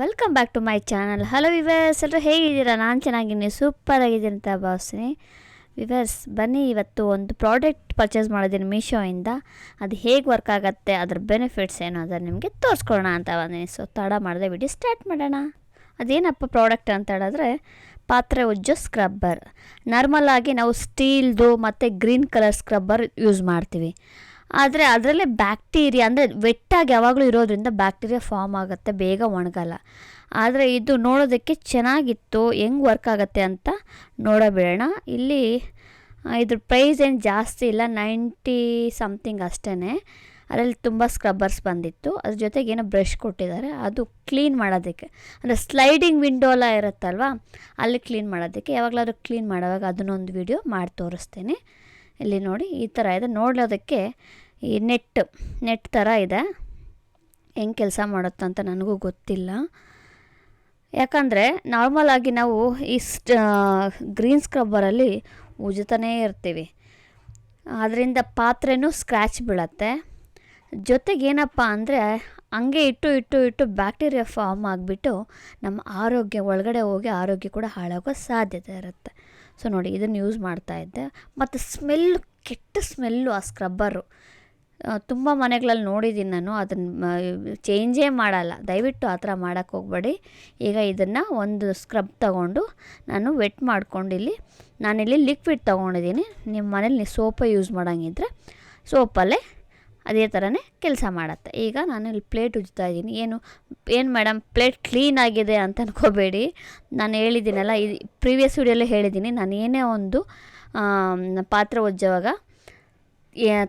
Welcome back to my channel hello viewers ಎಲ್ಲರೂ ಹೇಗಿದ್ದೀರಾ? ನಾನು ಚೆನ್ನಾಗಿದ್ದೀನಿ. ಸೂಪರ್ ಆಗಿದ್ದೀನಿ ಅಂತ ಭಾವಿಸ್ತೀನಿ. ವಿವರ್ಸ್ ಬನ್ನಿ. ಇವತ್ತು ಒಂದು ಪ್ರಾಡಕ್ಟ್ ಪರ್ಚೇಸ್ ಮಾಡಿದ್ದೀನಿ ಮೀಶೋಯಿಂದ ಅದು ಹೇಗೆ ವರ್ಕ್ ಆಗುತ್ತೆ, ಅದ್ರ ಬೆನಿಫಿಟ್ಸ್ ಏನು ಅದನ್ನು ನಿಮಗೆ ತೋರಿಸ್ಕೊಡೋಣ ಅಂತ ಬಂದೀನಿ ಸೊ ತಡ ಮಾಡಿದೆ ವಿಡಿಯೋ ಸ್ಟಾರ್ಟ್ ಮಾಡೋಣ. ಅದೇನಪ್ಪ ಪ್ರಾಡಕ್ಟ್ ಅಂತ ಹೇಳಿದ್ರೆ, ಪಾತ್ರೆ ಉಜ್ಜೋ ಸ್ಕ್ರಬ್ಬರ್ ನಾರ್ಮಲ್ ಆಗಿ ನಾವು ಸ್ಟೀಲ್ದು ಮತ್ತು ಗ್ರೀನ್ ಕಲರ್ ಸ್ಕ್ರಬ್ಬರ್ ಯೂಸ್ ಮಾಡ್ತೀವಿ. ಆದರೆ ಅದರಲ್ಲೇ ಬ್ಯಾಕ್ಟೀರಿಯಾ ಅಂದರೆ ವೆಟ್ಟಾಗಿ ಯಾವಾಗಲೂ ಇರೋದ್ರಿಂದ ಬ್ಯಾಕ್ಟೀರಿಯಾ ಫಾರ್ಮ್ ಆಗುತ್ತೆ, ಬೇಗ ಒಣಗಲ್ಲ. ಆದರೆ ಇದು ನೋಡೋದಕ್ಕೆ ಚೆನ್ನಾಗಿತ್ತು, ಹೆಂಗೆ ವರ್ಕ್ ಆಗುತ್ತೆ ಅಂತ ನೋಡಬೇಡ ಇಲ್ಲಿ ಇದ್ರ ಪ್ರೈಸ್ ಏನು ಜಾಸ್ತಿ ಇಲ್ಲ, ನೈಂಟಿ ಸಮಥಿಂಗ್ ಅಷ್ಟೇ ಅದರಲ್ಲಿ ತುಂಬ ಸ್ಕ್ರಬ್ಬರ್ಸ್ ಬಂದಿತ್ತು. ಅದ್ರ ಜೊತೆಗೆ ಏನೋ ಬ್ರಷ್ ಕೊಟ್ಟಿದ್ದಾರೆ. ಅದು ಕ್ಲೀನ್ ಮಾಡೋದಕ್ಕೆ, ಅಂದರೆ ಸ್ಲೈಡಿಂಗ್ ವಿಂಡೋ ಎಲ್ಲ ಇರುತ್ತಲ್ವ, ಅಲ್ಲಿ ಕ್ಲೀನ್ ಮಾಡೋದಕ್ಕೆ. ಯಾವಾಗಲಾದ್ರೂ ಕ್ಲೀನ್ ಮಾಡೋವಾಗ ಅದನ್ನೊಂದು ವಿಡಿಯೋ ಮಾಡಿ ತೋರಿಸ್ತೇನೆ. ಇಲ್ಲಿ ನೋಡಿ ಈ ಥರ ಇದೆ. ನೋಡೋದಕ್ಕೆ ಈ ನೆಟ್ ನೆಟ್ ಥರ ಇದೆ. ಹೆಂಗೆ ಕೆಲಸ ಮಾಡುತ್ತಂತ ನನಗೂ ಗೊತ್ತಿಲ್ಲ. ಯಾಕಂದರೆ ನಾರ್ಮಲಾಗಿ ನಾವು ಈ ಗ್ರೀನ್ ಸ್ಕ್ರಬ್ಬರಲ್ಲಿ ಉಜ್ತಾನೇ ಇರ್ತೀವಿ. ಅದರಿಂದ ಪಾತ್ರೆನೂ ಸ್ಕ್ರ್ಯಾಚ್ ಬೀಳತ್ತೆ. ಜೊತೆಗೆ ಏನಪ್ಪ ಅಂದರೆ ಹಂಗೆ ಇಟ್ಟು ಇಟ್ಟು ಇಟ್ಟು ಬ್ಯಾಕ್ಟೀರಿಯಾ ಫಾರ್ಮ್ ಆಗಿಬಿಟ್ಟು ನಮ್ಮ ಆರೋಗ್ಯ, ಒಳಗಡೆ ಹೋಗಿ ಆರೋಗ್ಯ ಕೂಡ ಹಾಳಾಗೋ ಸಾಧ್ಯತೆ ಇರುತ್ತೆ. ಸೊ ನೋಡಿ, ಇದನ್ನು ಯೂಸ್ ಮಾಡ್ತಾ ಇದ್ದೆ. ಮತ್ತು ಸ್ಮೆಲ್ ಕೆಟ್ಟ ಸ್ಮೆಲ್ಲು ಆ ಸ್ಕ್ರಬ್ಬರು ತುಂಬ ಮನೆಗಳಲ್ಲಿ ನೋಡಿದ್ದೀನಿ ನಾನು. ಅದನ್ನು ಚೇಂಜೇ ಮಾಡಲ್ಲ. ದಯವಿಟ್ಟು ಆ ಥರ ಮಾಡೋಕ್ಕೆ ಹೋಗ್ಬೇಡಿ. ಈಗ ಇದನ್ನು ಒಂದು ಸ್ಕ್ರಬ್ ತಗೊಂಡು ನಾನು ವೆಟ್ ಮಾಡ್ಕೊಂಡು ಇಲ್ಲಿ, ನಾನಿಲ್ಲಿ ಲಿಕ್ವಿಡ್ ತೊಗೊಂಡಿದ್ದೀನಿ ನಿಮ್ಮ ಮನೇಲಿ ನೀವು ಸೋಪೇ ಯೂಸ್ ಮಾಡೋಂಗಿದ್ರೆ ಸೋಪಲ್ಲೇ ಅದೇ ಥರನೇ ಕೆಲಸ ಮಾಡುತ್ತೆ. ಈಗ ನಾನು ಇಲ್ಲಿ ಪ್ಲೇಟ್ ಉಜ್ತಾ ಇದ್ದೀನಿ. ಏನು ಏನು ಮೇಡಮ್, ಪ್ಲೇಟ್ ಕ್ಲೀನ್ ಆಗಿದೆ ಅಂತ ಅನ್ಕೋಬೇಡಿ. ನಾನು ಹೇಳಿದ್ದೀನಲ್ಲ ಇದು ಪ್ರೀವಿಯಸ್ ವಿಡಿಯೋಲ್ಲೇ ಹೇಳಿದ್ದೀನಿ. ನಾನು ಏನೇ ಒಂದು ಪಾತ್ರೆ ಉಜ್ಜುವಾಗ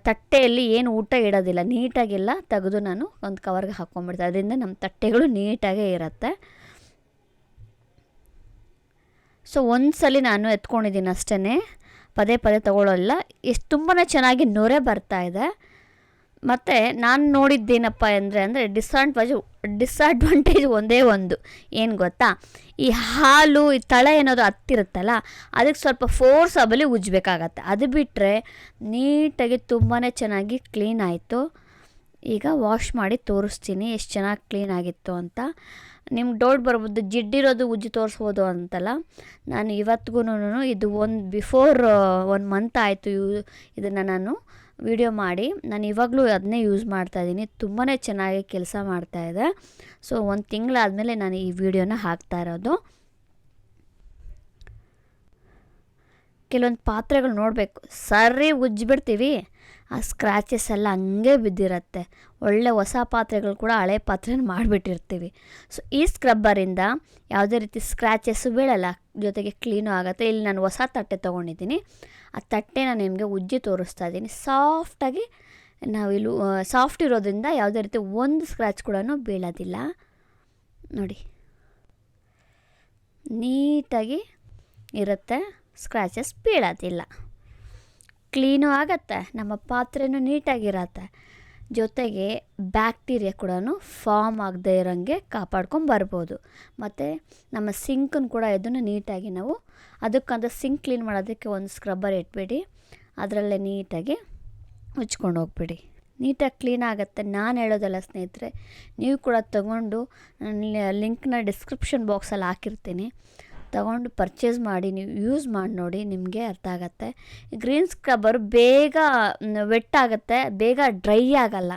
ತಟ್ಟೆಯಲ್ಲಿ ಏನು ಊಟ ಇಡೋದಿಲ್ಲ. ನೀಟಾಗೆಲ್ಲ ತೆಗೆದು ನಾನು ಒಂದು ಕವರ್ಗೆ ಹಾಕ್ಕೊಂಡ್ಬಿಡ್ತೀನಿ ಅದರಿಂದ ನಮ್ಮ ತಟ್ಟೆಗಳು ನೀಟಾಗೇ ಇರುತ್ತೆ. ಸೊ ಒಂದು ಸಲ ನಾನು ಎತ್ಕೊಂಡಿದ್ದೀನಿ ಅಷ್ಟೇ ಪದೇ ಪದೇ ತಗೊಳ್ಳೋಲ್ಲ ಎಷ್ಟು ತುಂಬಾ ಚೆನ್ನಾಗಿ ನೊರೆ ಬರ್ತಾ ಇದೆ. ಮತ್ತು ನಾನು ನೋಡಿದ್ದೇನಪ್ಪ ಅಂದರೆ ಅಂದರೆ ಡಿಸ್ಅಡ್ವಾಜ್ ಡಿಸ್ಅಡ್ವಾಂಟೇಜ್ ಒಂದೇ ಒಂದು. ಏನು ಗೊತ್ತಾ? ಈ ಹಾಲು, ಈ ತಳ ಏನಾದರೂ ಹತ್ತಿರುತ್ತಲ್ಲ, ಅದಕ್ಕೆ ಸ್ವಲ್ಪ ಫೋರ್ಸಬಲಿ ಉಜ್ಜಬೇಕಾಗತ್ತೆ. ಅದು ಬಿಟ್ಟರೆ ನೀಟಾಗಿ ತುಂಬಾ ಚೆನ್ನಾಗಿ ಕ್ಲೀನ್ ಆಯಿತು. ಈಗ ವಾಶ್ ಮಾಡಿ ತೋರಿಸ್ತೀನಿ ಎಷ್ಟು ಚೆನ್ನಾಗಿ ಕ್ಲೀನ್ ಆಗಿತ್ತು ಅಂತ. ನಿಮ್ಗೆ ಡೌಟ್ ಬರ್ಬೋದು, ಜಿಡ್ಡಿರೋದು ಉಜ್ಜಿ ತೋರಿಸ್ಬೋದು ಅಂತಲ್ಲ. ನಾನು ಇವತ್ತಿಗೂ ಇದು ಒಂದು ಬಿಫೋರ್ ಒನ್ ಮಂತ್ ಆಯಿತು ಇದನ್ನು ನಾನು ವಿಡಿಯೋ ಮಾಡಿ. ನಾನು ಇವಾಗಲೂ ಅದನ್ನೇ ಯೂಸ್ ಮಾಡ್ತಾಯಿದ್ದೀನಿ ತುಂಬಾ ಚೆನ್ನಾಗಿ ಕೆಲಸ ಮಾಡ್ತಾಯಿದೆ ಸೊ ಒಂದು ತಿಂಗಳಾದಮೇಲೆ ನಾನು ಈ ವಿಡಿಯೋನ ಹಾಕ್ತಾ ಇರೋದು. ಕೆಲವೊಂದು ಪಾತ್ರೆಗಳು ನೋಡಬೇಕು. ಸರಿ ಉಜ್ಜಿಬಿಡ್ತೀವಿ. ಆ ಸ್ಕ್ರ್ಯಾಚಸ್ ಎಲ್ಲ ಹಂಗೆ ಬಿದ್ದಿರತ್ತೆ. ಒಳ್ಳೆ ಹೊಸ ಪಾತ್ರೆಗಳು ಕೂಡ ಹಳೆ ಪಾತ್ರೆನ ಮಾಡಿಬಿಟ್ಟಿರ್ತೀವಿ. ಸೊ ಈ ಸ್ಕ್ರಬ್ಬರಿಂದ ಯಾವುದೇ ರೀತಿ ಸ್ಕ್ರ್ಯಾಚಸ್ಸು ಬೀಳಲ್ಲ. ಜೊತೆಗೆ ಕ್ಲೀನು ಆಗುತ್ತೆ. ಇಲ್ಲಿ ನಾನು ಹೊಸ ತಟ್ಟೆ ತೊಗೊಂಡಿದ್ದೀನಿ. ಆ ತಟ್ಟೆನ ನಿಮಗೆ ಉಜ್ಜಿ ತೋರಿಸ್ತಾ ಇದ್ದೀನಿ. ಸಾಫ್ಟಾಗಿ ನಾವು ಇಲ್ಲಿ ಸಾಫ್ಟ್ ಇರೋದ್ರಿಂದ ಯಾವುದೇ ರೀತಿ ಒಂದು ಸ್ಕ್ರ್ಯಾಚ್ ಕೂಡ ಬೀಳೋದಿಲ್ಲ. ನೋಡಿ. ನೀಟಾಗಿ ಇರುತ್ತೆ. ಸ್ಕ್ರ್ಯಾಚಸ್ ಬೀಳೋದಿಲ್ಲ. ಕ್ಲೀನು ಆಗತ್ತೆ, ನಮ್ಮ ಪಾತ್ರೆನೂ ನೀಟಾಗಿರತ್ತೆ. ಜೊತೆಗೆ ಬ್ಯಾಕ್ಟೀರಿಯಾ ಕೂಡ ಫಾರ್ಮ್ ಆಗದೇ ಇರೋಂಗೆ ಕಾಪಾಡ್ಕೊಂಡು ಬರ್ಬೋದು. ಮತ್ತು ನಮ್ಮ ಸಿಂಕನ್ನು ಕೂಡ ಇದನ್ನು ನೀಟಾಗಿ ನಾವು ಅದಕ್ಕಂತ ಸಿಂಕ್ ಕ್ಲೀನ್ ಮಾಡೋದಕ್ಕೆ ಒಂದು ಸ್ಕ್ರಬ್ಬರ್ ಇಟ್ಬಿಡಿ, ಅದರಲ್ಲೇ ನೀಟಾಗಿ ಮುಚ್ಕೊಂಡು ಹೋಗ್ಬಿಡಿ. ನೀಟಾಗಿ ಕ್ಲೀನ್ ಆಗುತ್ತೆ. ನಾನು ಹೇಳೋದಲ್ಲ ಸ್ನೇಹಿತರೆ, ನೀವು ಕೂಡ ತಗೊಂಡು ಲಿಂಕ್ನ ಡಿಸ್ಕ್ರಿಪ್ಷನ್ ಬಾಕ್ಸಲ್ಲಿ ಹಾಕಿರ್ತೀನಿ. ತಗೊಂಡು ಪರ್ಚೇಸ್ ಮಾಡಿ ನೀವು ಯೂಸ್ ಮಾಡಿ ನೋಡಿ ನಿಮಗೆ ಅರ್ಥ ಆಗುತ್ತೆ. ಗ್ರೀನ್ ಸ್ಕ್ರಬ್ಬರ್ ಬೇಗ ವೆಟ್ ಆಗುತ್ತೆ, ಬೇಗ ಡ್ರೈ ಆಗಲ್ಲ.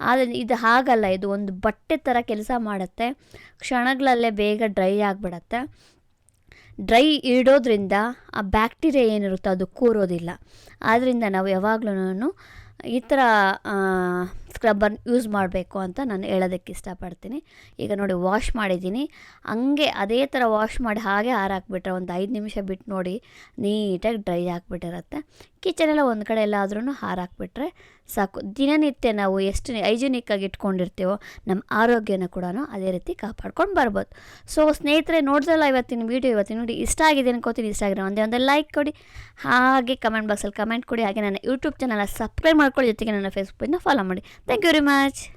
ಆದರೆ ಇದು ಹಾಗಲ್ಲ, ಇದು ಒಂದು ಬಟ್ಟೆ ಥರ ಕೆಲಸ ಮಾಡುತ್ತೆ. ಕ್ಷಣಗಳಲ್ಲೇ ಬೇಗ ಡ್ರೈ ಆಗಿಬಿಡತ್ತೆ. ಡ್ರೈ ಇಡೋದ್ರಿಂದ ಆ ಬ್ಯಾಕ್ಟೀರಿಯಾ ಏನಿರುತ್ತೋ ಅದು ಕೂರೋದಿಲ್ಲ. ಆದ್ದರಿಂದ ನಾವು ಯಾವಾಗಲೂ ಈ ಥರ ಸ್ಕ್ರಬ್ಬರ್ ಯೂಸ್ ಮಾಡಬೇಕು ಅಂತ ನಾನು ಹೇಳೋದಕ್ಕೆ ಇಷ್ಟಪಡ್ತೀನಿ. ಈಗ ನೋಡಿ ವಾಶ್ ಮಾಡಿದ್ದೀನಿ. ಹಂಗೆ ಅದೇ ಥರ ವಾಶ್ ಮಾಡಿ ಹಾಗೆ ಹಾರಾಕ್ಬಿಟ್ರೆ ಒಂದು ಐದು ನಿಮಿಷ ಬಿಟ್ಟು ನೋಡಿ ನೀಟಾಗಿ ಡ್ರೈ ಆಗಿಬಿಟ್ಟಿರುತ್ತೆ. ಕಿಚನೆಲ್ಲ ಒಂದು ಕಡೆ ಎಲ್ಲಾದ್ರೂ ಹಾರಾಕ್ಬಿಟ್ರೆ ಸಾಕು. ದಿನನಿತ್ಯ ನಾವು ಎಷ್ಟು ಹೈಜಿನಿಕ್ಕಾಗಿ ಇಟ್ಕೊಂಡಿರ್ತೀವೋ, ನಮ್ಮ ಆರೋಗ್ಯನ ಕೂಡ ಅದೇ ರೀತಿ ಕಾಪಾಡ್ಕೊಂಡು ಬರ್ಬೋದು. ಸೊ ಸ್ನೇಹಿತರೆ ನೋಡ್ದಲ್ಲ ಇವತ್ತಿನ ವೀಡಿಯೋ ಇವತ್ತಿನ ನೋಡಿ ಇಷ್ಟ ಆಗಿದೆ ಅನ್ಕೋತೀನಿ. ಇಷ್ಟ ಆಗಿದೆ ಒಂದೇ ಒಂದು ಲೈಕ್ ಕೊಡಿ. ಹಾಗೆ ಕಮೆಂಟ್ ಬಾಕ್ಸಲ್ಲಿ ಕಮೆಂಟ್ ಕೊಡಿ. ಹಾಗೆ ನನ್ನ ಯೂಟ್ಯೂಬ್ ಚಾನಲ್ ಸಬ್ಸ್ಕ್ರೈಬ್ ಮಾಡ್ಕೊಳ್ಳಿ. ಜೊತೆಗೆ ನನ್ನ ಫೇಸ್ಬುಕ್ಕನ್ನು ಫಾಲೋ ಮಾಡಿ. da görümez.